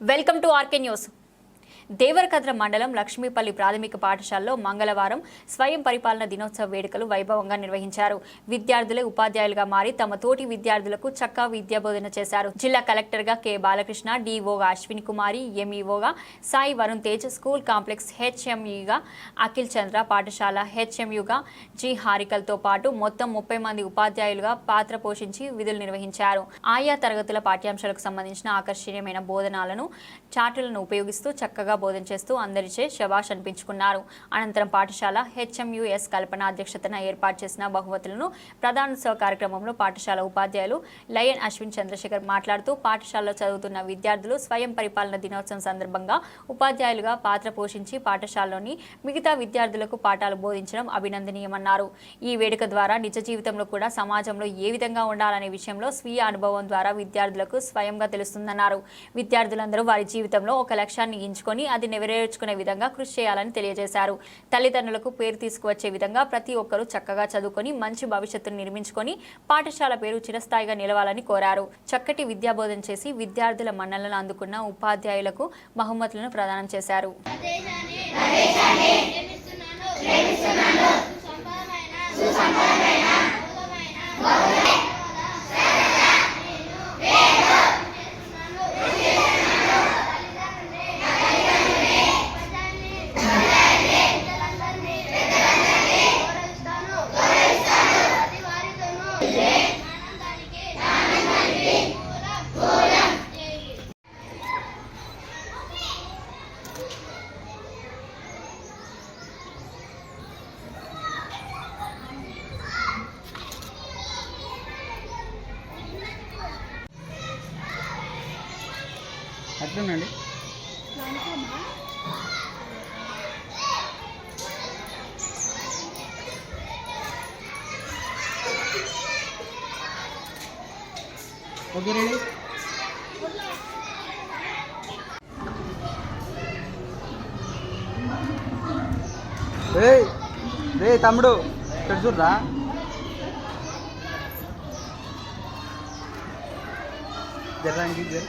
Welcome to RK news Devarakadra మండలం లక్ష్మీపల్లి ప్రాథమిక పాఠశాలలో మంగళవారం స్వయం పరిపాలన దినోత్సవ వేడుకలు వైభవంగా నిర్వహించారు. విద్యార్థులే ఉపాధ్యాయులుగా మారి తమ తోటి విద్యార్థులకు చక్కా విద్యాబోధన చేశారు. జిల్లా కలెక్టర్గా కె. బాలకృష్ణ డిఓగా అశ్విని కుమారి ఎంఈఓగా సాయి వరుణ్ తేజ్ స్కూల్ కాంప్లెక్స్ హెచ్ఎంఈగా అఖిల్ చంద్ర పాఠశాల హెచ్ఎంయుగా జి. హారికల్తో పాటు మొత్తం ముప్పై మంది ఉపాధ్యాయులుగా పాత్ర పోషించి విధులు నిర్వహించారు. ఆయా తరగతుల పాఠ్యాంశాలకు సంబంధించిన ఆకర్షణీయమైన బోధనాలను చాటులను ఉపయోగిస్తూ చక్కగా బోధన చేస్తూ అందరిచే శబాష్ అనిపించుకున్నారు. అనంతరం పాఠశాల హెచ్ఎంయుఎస్ కల్పన అధ్యక్షతన ఏర్పాటు చేసిన బహుమతులను ప్రధానోత్సవ కార్యక్రమంలో పాఠశాల ఉపాధ్యాయులు లయన్ అశ్విన్ చంద్రశేఖర్ మాట్లాడుతూ పాఠశాలలో చదువుతున్న విద్యార్థులు స్వయం పరిపాలన దినోత్సవం సందర్భంగా ఉపాధ్యాయులుగా పాత్ర పోషించి పాఠశాలలోని మిగతా విద్యార్థులకు పాఠాలు బోధించడం అభినందనీయమన్నారు. ఈ వేడుక ద్వారా నిజ జీవితంలో కూడా సమాజంలో ఏ విధంగా ఉండాలనే విషయంలో స్వీయ అనుభవం ద్వారా విద్యార్థులకు స్వయంగా తెలుస్తుందన్నారు. విద్యార్థులందరూ వారి జీవితంలో ఒక లక్ష్యాన్ని ఎంచుకొని అది నెరవేర్చుకునే విధంగా కృషి చేయాలని తెలియజేశారు. తల్లిదండ్రులకు పేరు తీసుకువచ్చే విధంగా ప్రతి ఒక్కరూ చక్కగా చదువుకొని మంచి భవిష్యత్తును నిర్మించుకొని పాఠశాల పేరు చిరస్థాయిగా నిలవాలని కోరారు. చక్కటి విద్యాబోధన చేసి విద్యార్థుల మన్నలను అందుకున్న ఉపాధ్యాయులకు బహుమతులను ప్రదానం చేశారు. అట్లునండి ఓకే రెడీ. ఏయ్ రే తమ్ముడు ఇక్కడ చూడరా? జర్రానికి జర్.